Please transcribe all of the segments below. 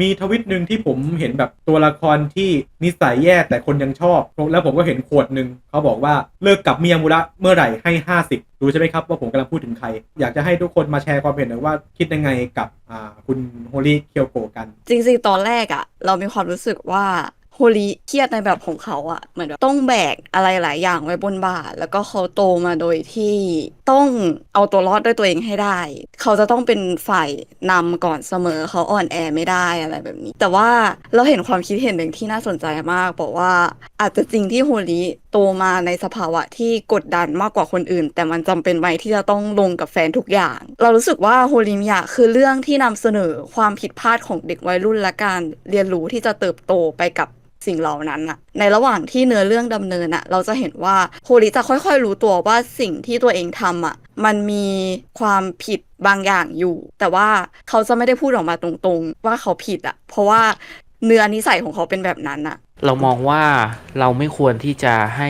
มีทวิตหนึ่งที่ผมเห็นแบบตัวละครที่นิสัยแย่แต่คนยังชอบ แล้วผมก็เห็นขวดหนึ่งเขาบอกว่าเลิกกับเมียมุระเมื่อไหร่ให้ 50 รู้ใช่ไหมครับว่าผมกำลังพูดถึงใคร อยากจะให้ทุกคนมาแชร์ความเห็นหน่อยว่าคิดยังไงกับคุณโฮลี่เคียวโกกัน จริงๆ ตอนแรกอะเรามีความรู้สึกว่า โฮลิเครียดในแบบของเขาอะเหมือนแบบต้องแบกอะไรหลายอย่างไว้บนบ่าแล้วก็เขาโตมาโดยที่ต้องเอาตัวรอดด้วยตัวเองให้ได้ เขาจะต้องเป็นฝ่ายนำก่อนเสมอเขาอ่อนแอไม่ได้อะไรแบบนี้ แต่ว่าเราเห็นความคิดเห็นหนึ่งที่น่าสนใจมากบอกว่าอาจจะจริงที่โฮลิโตมาในสภาวะที่กดดันมากกว่าคนอื่น แต่มันจำเป็นไหมที่จะต้องลงกับแฟนทุกอย่าง เรารู้สึกว่าโฮลิมยะคือเรื่องที่นำเสนอความผิดพลาดของเด็กวัยรุ่นและการเรียนรู้ที่จะเติบโตไปกับ สิ่งเหล่านั้นอะในระหว่างที่เนื้อเรื่องดำเนินอะเราจะเห็นว่าโฮลิจะค่อยๆ รู้ตัวว่าสิ่งที่ตัวเองทำอะมันมีความผิดบางอย่างอยู่ แต่ว่าเขาจะไม่ได้พูดออกมาตรงๆ ว่าเขาผิดอะเพราะว่า เนื้อนิสัยของเขาเป็นแบบนั้นอะเรามองว่าเราไม่ควรที่จะให้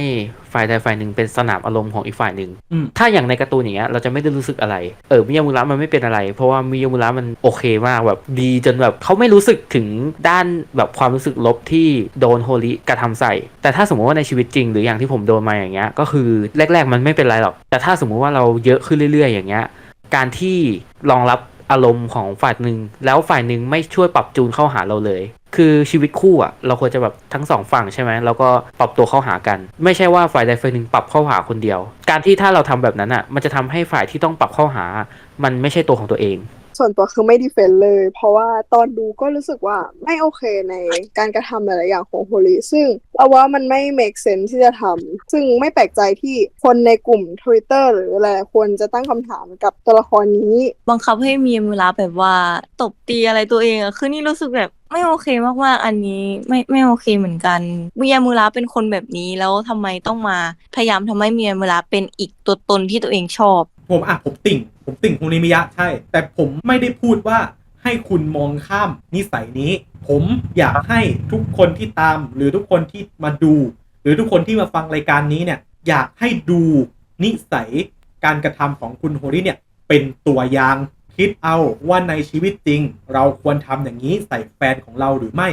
ฝ่ายใดฝ่ายหนึ่งเป็นสนามอารมณ์ของอีกฝ่ายหนึ่ง อืม ถ้าอย่างในการ์ตูนอย่างเงี้ยเราจะไม่ได้รู้สึกอะไร เออมิยามุระมันไม่เป็นอะไร เพราะว่ามิยามุระมันโอเคมากแบบดีจนแบบเขาไม่รู้สึกถึงด้านแบบความรู้สึกลบที่โดนโฮลิกระทำใส่ แต่ถ้าสมมติว่าในชีวิตจริง หรืออย่างที่ผมโดนมาอย่างเงี้ยก็คือแรก ๆ มันไม่เป็นไรหรอก แต่ถ้าสมมุติว่าเราเยอะขึ้นเรื่อย ๆ อย่างเงี้ย การที่รองรับ อารมณ์ของฝ่ายหนึ่งแล้วฝ่ายหนึ่งไม่ช่วยปรับจูนเข้าหาเราเลย คือชีวิตคู่อะ เราควรจะแบบทั้งสองฝั่งใช่ไหมแล้วก็ปรับตัวเข้าหากัน ไม่ใช่ว่าฝ่ายใดฝ่ายหนึ่งปรับเข้าหาคนเดียว การที่ถ้าเราทำแบบนั้นอะ มันจะทำให้ฝ่ายที่ต้องปรับเข้าหา มันไม่ใช่ตัวของตัวเอง ส่วนตัวคือไม่ดีเฟนต์เลย เพราะว่าตอนดูก็รู้สึกว่าไม่โอเคในการกระทำหลาย ๆ อย่างของโฮลีซึ่งเราว่ามันไม่ make sense ที่จะทำซึ่งไม่แปลกใจที่คนในกลุ่ม Twitter หรือหลายๆคนจะตั้งคำถามกับตัวละครนี้ บังคับให้มีเวลาแบบว่าตบตีอะไรตัวเองอะคือนี่รู้สึกแบบไม่โอเคมากๆ อันนี้ไม่ไม่โอเคเหมือนกันมิยามุระเป็นคนแบบนี้แล้วทำไมต้องมาพยายามทำให้มิยามุระเป็นอีกตัวตนที่ตัวเองชอบ ผมอะผมติ่ง ผมติ่งฮูนิมิยะใช่ แต่ผมไม่ได้พูดว่าให้คุณมองข้ามนิสัยนี้ ผมอยากให้ทุกคนที่ตาม หรือทุกคนที่มาดู หรือทุกคนที่มาฟังรายการนี้เนี่ย อยากให้ดูนิสัยการกระทำของคุณโฮริเนี่ย เป็นตัวอย่างคิดเอาว่าในชีวิตจริง เราควรทำอย่างนี้ใส่แฟนของเราหรือไม่